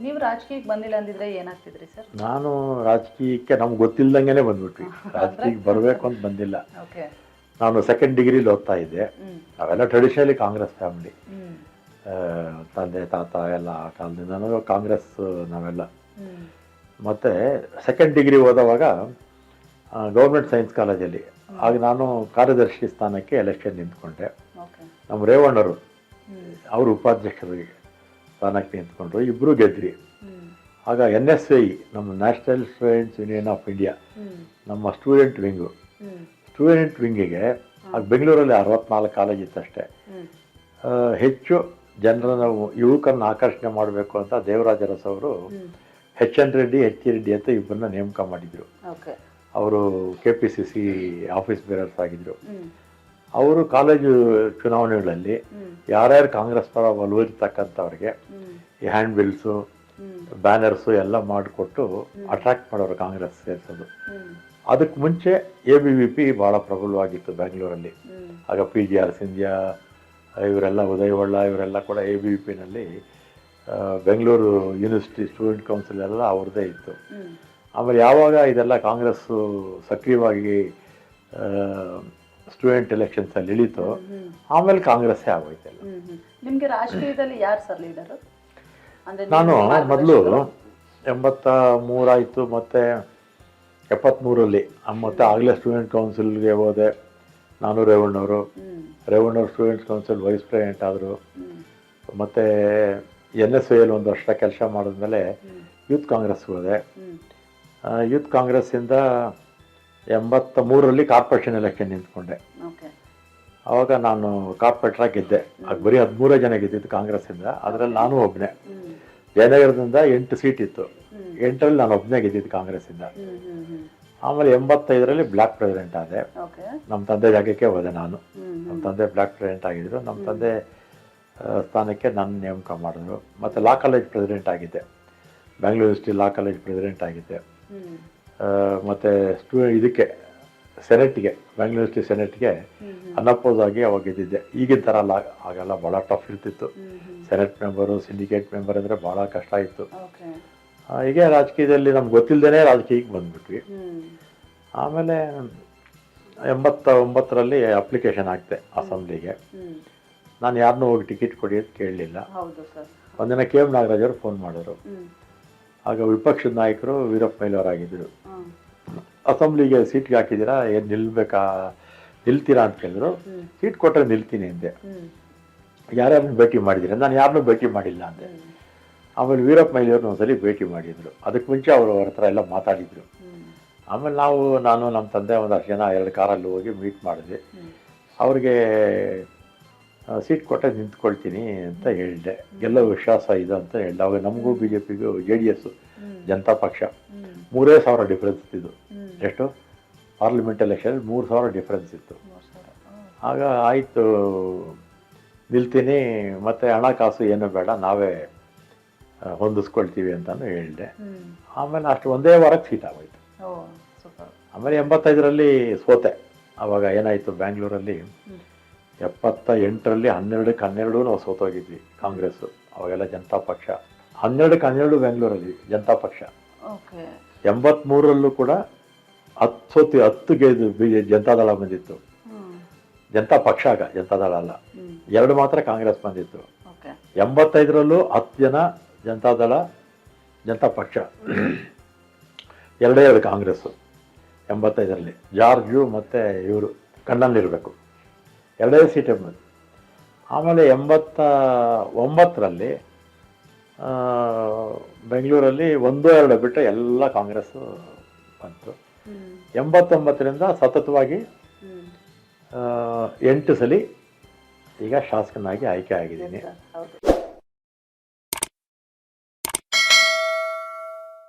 ನೀವು ರಾಜಕೀಯಕ್ಕೆ ಬಂದಿಲ್ಲ ಅಂದಿದ್ರೆ ಏನಾಗ್ತಿದ್ರಿ ಸರ್? ನಾನು ರಾಜಕೀಯಕ್ಕೆ ನಮ್ಗೆ ಗೊತ್ತಿಲ್ಲದಂಗೆ ಬಂದ್ಬಿಟ್ವಿ. ರಾಜಕೀಯಕ್ಕೆ ಬರಬೇಕು ಅಂತ ಬಂದಿಲ್ಲ. ಓಕೆ. ನಾನು ಸೆಕೆಂಡ್ ಡಿಗ್ರಿಲಿ ಓದ್ತಾ ಇದ್ದೆ. ಅವೆಲ್ಲ ನಾವೆಲ್ಲ ಟ್ರೆಡಿಷನಲಿ ಕಾಂಗ್ರೆಸ್ ಫ್ಯಾಮಿಲಿ ತಂದೆ ತಾತ ಎಲ್ಲ ಆ ಕಾಲದಿಂದ ಕಾಂಗ್ರೆಸ್ ನಾವೆಲ್ಲ. ಮತ್ತು ಸೆಕೆಂಡ್ ಡಿಗ್ರಿ ಓದುವಾಗ ಗೌರ್ಮೆಂಟ್ ಸೈನ್ಸ್ ಕಾಲೇಜಲ್ಲಿ ಆಗ ನಾನು ಕಾರ್ಯದರ್ಶಿ ಸ್ಥಾನಕ್ಕೆ ಎಲೆಕ್ಷನ್ ನಿಂತ್ಕೊಂಡೆ. ನಮ್ಮ ರೇವಣ್ಣರು ಅವರು ಉಪಾಧ್ಯಕ್ಷರಿಗೆ ಸ್ಥಾನಕ್ಕೆ ನಿಂತ್ಕೊಂಡ್ರು ಇಬ್ಬರು ಗೆದ್ರಿ. ಆಗ ಎನ್ ಎಸ್ ಐ ನಮ್ಮ national students union of India ನಮ್ಮ ಸ್ಟೂಡೆಂಟ್ ವಿಂಗು ಸ್ಟೂಡೆಂಟ್ ವಿಂಗಿಗೆ ಆಗ ಬೆಂಗಳೂರಲ್ಲಿ ಅರವತ್ನಾಲ್ಕು ಕಾಲೇಜ್ ಇತ್ತು ಆ, ಹೆಚ್ಚು ಜನರನ್ನು ಯುವಕರನ್ನು ಆಕರ್ಷಣೆ ಮಾಡಬೇಕು ಅಂತ ದೇವರಾಜ ಅರಸ್ ಅವರು H N Reddy H E Reddy ಅಂತ ಇಬ್ಬರನ್ನ ನೇಮಕ ಮಾಡಿದರು. ಅವರು K P C C office bearers ಆಗಿದ್ದರು ಅವರು ಕಾಲೇಜು ಚುನಾವಣೆಗಳಲ್ಲಿ ಯಾರ್ಯಾರು ಕಾಂಗ್ರೆಸ್ ಪರ ಒಲವಿರ್ತಕ್ಕಂಥವ್ರಿಗೆ ಈ ಹ್ಯಾಂಡ್ ಬಿಲ್ಸು ಬ್ಯಾನರ್ಸು ಎಲ್ಲ ಮಾಡಿಕೊಟ್ಟು ಅಟ್ರಾಕ್ಟ್ ಮಾಡೋರು ಕಾಂಗ್ರೆಸ್ ಸೇರಿಸೋದು. ಅದಕ್ಕೆ ಮುಂಚೆ ಎ ಬಿ ವಿ ಪಿ ಭಾಳ ಪ್ರಬಲವಾಗಿತ್ತು ಬೆಂಗಳೂರಲ್ಲಿ ಆಗ ಪಿ ಜಿ ಆರ್ ಸಿಂಧ್ಯಾ ಇವರೆಲ್ಲ ಉದಯವಳ್ಳ ಇವರೆಲ್ಲ ಕೂಡ ಎ ಬಿ ವಿ ಪಿನಲ್ಲಿ ಬೆಂಗಳೂರು ಯೂನಿವರ್ಸಿಟಿ ಸ್ಟೂಡೆಂಟ್ ಕೌನ್ಸಿಲ್ ಎಲ್ಲ ಅವ್ರದ್ದೇ ಇತ್ತು. ಆಮೇಲೆ ಯಾವಾಗ ಇದೆಲ್ಲ ಕಾಂಗ್ರೆಸ್ಸು ಸಕ್ರಿಯವಾಗಿ ಸ್ಟೂಡೆಂಟ್ ಎಲೆಕ್ಷನ್ಸ್ ಅಲ್ಲಿ ಇಳಿತು ಆಮೇಲೆ ಕಾಂಗ್ರೆಸ್ಸೇ ಆಗೋಯ್ತಲ್ಲ. ನಿಮಗೆ ರಾಜಕೀಯದಲ್ಲಿ ಯಾರು ಸರ್ ಲೀಡರ್ ನಾನು ಮೊದಲು? ಎಂಬತ್ತ ಮೂರಾಯಿತು ಮತ್ತು ಎಪ್ಪತ್ತ್ಮೂರಲ್ಲಿ ಮತ್ತು ಆಗಲೇ ಸ್ಟೂಡೆಂಟ್ ಕೌನ್ಸಿಲ್ಗೆ ಹೋದೆ ನಾನು ರೇವಣ್ಣವರು. ರೇವಣ್ಣವರು ಸ್ಟೂಡೆಂಟ್ಸ್ ಕೌನ್ಸಿಲ್ ವೈಸ್ ಪ್ರೆಸಿಡೆಂಟ್ ಆದರು. ಮತ್ತು ಎನ್ ಎಸ್ ಎಲ್ಲಿ ಒಂದು ವರ್ಷ ಕೆಲಸ ಮಾಡಿದ್ಮೇಲೆ ಯೂತ್ ಕಾಂಗ್ರೆಸ್ಗೆ ಹೋದೆ. ಯೂತ್ ಕಾಂಗ್ರೆಸ್ಸಿಂದ ಎಂಬತ್ತ ಮೂರರಲ್ಲಿ ಕಾರ್ಪೊರೇಷನ್ ಎಲೆಕ್ಷನ್ ನಿಂತ್ಕೊಂಡೆ. ಆವಾಗ ನಾನು ಕಾರ್ಪೊರೇಟರ್ ಗೆದ್ದೆ ಆಗ ಬರೀ ಹದಿಮೂರೇ ಜನ ಗೆದ್ದಿದ್ದು ಕಾಂಗ್ರೆಸ್ಸಿಂದ. ಅದರಲ್ಲಿ ನಾನು ಒಬ್ಬನೇ ಜಯನಗರದಿಂದ ಎಂಟು ಸೀಟ್ ಇತ್ತು. ಎಂಟರಲ್ಲಿ ನಾನು ಒಬ್ಬನೇ ಗೆದ್ದಿದ್ದು ಕಾಂಗ್ರೆಸ್ಸಿಂದ. ಆಮೇಲೆ ಎಂಬತ್ತೈದರಲ್ಲಿ ಬ್ಲಾಕ್ ಪ್ರೆಸಿಡೆಂಟ್ ಆದೆ. ನಮ್ಮ ತಂದೆ ಜಾಗಕ್ಕೆ ಹೋದೆ ನಾನು. ನಮ್ಮ ತಂದೆ ಬ್ಲಾಕ್ ಪ್ರೆಸಿಡೆಂಟ್ ಆಗಿದ್ರು. ನಮ್ಮ ತಂದೆ ಸ್ಥಾನಕ್ಕೆ ನನ್ನ ನೇಮಕ ಮಾಡಿದ್ರು. ಮತ್ತು ಲಾ ಕಾಲೇಜ್ ಪ್ರೆಸಿಡೆಂಟ್ ಆಗಿದ್ದೆ. Bengaluru university law college president ಆಗಿದ್ದೆ. ಮತ್ತೆ ಸ್ಟೂ ಇದಕ್ಕೆ ಸೆನೆಟ್ಗೆ ಬ್ಯಾಂಗ್ಳೂರ್ ಯೂನಿವರ್ಸಿಟಿ ಸೆನೆಟ್ಗೆ ಅನಪೋಸ್ ಅನ್ಅಪೋಸ್ ಆಗಿ ಅವಾಗ ಇದ್ದಿದ್ದೆ ಈಗಿನ ಥರ ಅಲ್ಲ ಆಗೆಲ್ಲ ಭಾಳ ಟಫ್ ಇರ್ತಿತ್ತು. ಸೆನೆಟ್ ಮೆಂಬರು ಸಿಂಡಿಕೇಟ್ ಮೆಂಬರ್ ಅಂದರೆ ಭಾಳ ಕಷ್ಟ ಇತ್ತು. ಹೀಗೆ ರಾಜಕೀಯದಲ್ಲಿ ನಮ್ಗೆ ಗೊತ್ತಿಲ್ಲದೇ ರಾಜಕೀಯಕ್ಕೆ ಬಂದ್ಬಿಟ್ವಿ. ಆಮೇಲೆ ಎಂಬತ್ತ ಒಂಬತ್ತರಲ್ಲಿ ಅಪ್ಲಿಕೇಶನ್ ಹಾಕ್ತೆ ಅಸೆಂಬ್ಲಿಗೆ. ನಾನು ಯಾರನ್ನೂ ಹೋಗಿ ಟಿಕೆಟ್ ಕೊಡಿ ಅಂತ ಕೇಳಲಿಲ್ಲ. ಒಂದಿನ ಕೆ ಎಂ ನಾಗರಾಜವರು ಫೋನ್ ಮಾಡಿದ್ರು. ಆಗ ವಿಪಕ್ಷದ ನಾಯಕರು ವೀರಪ್ಪ ಮೈಲವರಾಗಿದ್ದರು ಅಸೆಂಬ್ಲಿಗೆ ಸೀಟ್ಗೆ ಹಾಕಿದ್ದೀರಾ ಏನು ನಿಲ್ಬೇಕಾ ನಿಲ್ತೀರಾ ಅಂತ ಕೇಳಿದ್ರು. ಸೀಟ್ ಕೊಟ್ಟರೆ ನಿಲ್ತೀನಿ ಅಂದೆ. ಯಾರ್ಯಾರನ್ನು ಭೇಟಿ ಮಾಡಿದ್ದೀರಾ? ನಾನು ಯಾರನ್ನೂ ಭೇಟಿ ಮಾಡಿಲ್ಲ ಅಂದೆ. ಆಮೇಲೆ ವೀರಪ್ಪ ಮೈಲಿಯವ್ರನ್ನ ಒಂದ್ಸಲಿ ಭೇಟಿ ಮಾಡಿದ್ರು. ಅದಕ್ಕೆ ಮುಂಚೆ ಅವರು ಅವ್ರ ಹತ್ರ ಎಲ್ಲ ಮಾತಾಡಿದ್ರು. ಆಮೇಲೆ ನಾವು ನಾನು ನಮ್ಮ ತಂದೆ ಒಂದಷ್ಟು ಜನ ಎರಡು ಕಾರಲ್ಲಿ ಹೋಗಿ ಮೀಟ್ ಮಾಡಿದ್ವಿ. ಅವ್ರಿಗೆ ಸೀಟ್ ಕೊಟ್ಟೆ ನಿಂತ್ಕೊಳ್ತೀನಿ ಅಂತ ಹೇಳಿದೆ. ಗೆಲ್ಲೋ ವಿಶ್ವಾಸ ಇದೆ ಅಂತ ಹೇಳಿದೆ. ಅವಾಗ ನಮಗೂ ಬಿ ಜೆ ಪಿಗೂ ಜೆ ಡಿ ಎಸ್ ಜನತಾ ಪಕ್ಷ. ಮೂರೇ ಸಾವಿರ ಡಿಫ್ರೆನ್ಸ್ ಇತ್ತು. ಎಷ್ಟು? ಪಾರ್ಲಿಮೆಂಟ್ ಎಲೆಕ್ಷನ್ ಮೂರು ಸಾವಿರ ಡಿಫ್ರೆನ್ಸ್ ಇತ್ತು. ಆಗ ಆಯಿತು ನಿಲ್ತೀನಿ ಮತ್ತು ಹಣಕಾಸು ಏನು ಬೇಡ ನಾವೇ ಹೊಂದಿಸ್ಕೊಳ್ತೀವಿ ಅಂತಲೂ ಹೇಳಿದೆ. ಆಮೇಲೆ ಅಷ್ಟು ಒಂದೇ ವಾರಕ್ಕೆ ಸೀಟ್ ಆಗೋಯ್ತು. ಆಮೇಲೆ ಎಂಬತ್ತೈದರಲ್ಲಿ ಸೋತೆ. ಆವಾಗ ಏನಾಯಿತು ಬ್ಯಾಂಗ್ಳೂರಲ್ಲಿ ಎಪ್ಪತ್ತ ಎಂಟರಲ್ಲಿ ಹನ್ನೆರಡಕ್ಕೆ ಹನ್ನೆರಡು ನಾವು ಸೋತೋಗಿದ್ವಿ ಕಾಂಗ್ರೆಸ್ ಅವಾಗೆಲ್ಲ ಜನತಾ ಪಕ್ಷ. ಹನ್ನೆರಡಕ್ಕೆ ಹನ್ನೆರಡು ಬೆಂಗಳೂರಲ್ಲಿ ಜನತಾ ಪಕ್ಷ. ಓಕೆ. ಎಂಬತ್ಮೂರರಲ್ಲೂ ಕೂಡ ಹತ್ತು ಸೋತಿ ಹತ್ತು ಗೆದ್ದು ಬಿ ಜನತಾದಳ ಬಂದಿತ್ತು. ಜನತಾ ಪಕ್ಷ ಆಗ ಜನತಾದಳ ಅಲ್ಲ. ಎರಡು ಮಾತ್ರ ಕಾಂಗ್ರೆಸ್ ಬಂದಿತ್ತು. ಎಂಬತ್ತೈದರಲ್ಲೂ ಹತ್ತು ಜನ ಜನತಾದಳ ಜನತಾ ಪಕ್ಷ. ಎರಡೇ ಎರಡು ಕಾಂಗ್ರೆಸ್ಸು ಎಂಬತ್ತೈದರಲ್ಲಿ. ಜಾರ್ಜು ಮತ್ತು ಇವರು ಕಣ್ಣಲ್ಲಿರಬೇಕು. ಎರಡೇ ಸೀಟೇ ಬಂದು ಆಮೇಲೆ ಎಂಬತ್ತ ಒಂಬತ್ತರಲ್ಲಿ ಬೆಂಗಳೂರಲ್ಲಿ ಒಂದು ಎರಡು ಬಿಟ್ಟು ಎಲ್ಲ ಕಾಂಗ್ರೆಸ್ ಬಂತು. ಎಂಬತ್ತೊಂಬತ್ತರಿಂದ ಸತತವಾಗಿ ಎಂಟು ಸಲ ಈಗ ಶಾಸಕನಾಗಿ ಆಯ್ಕೆ ಆಗಿದ್ದೀನಿ.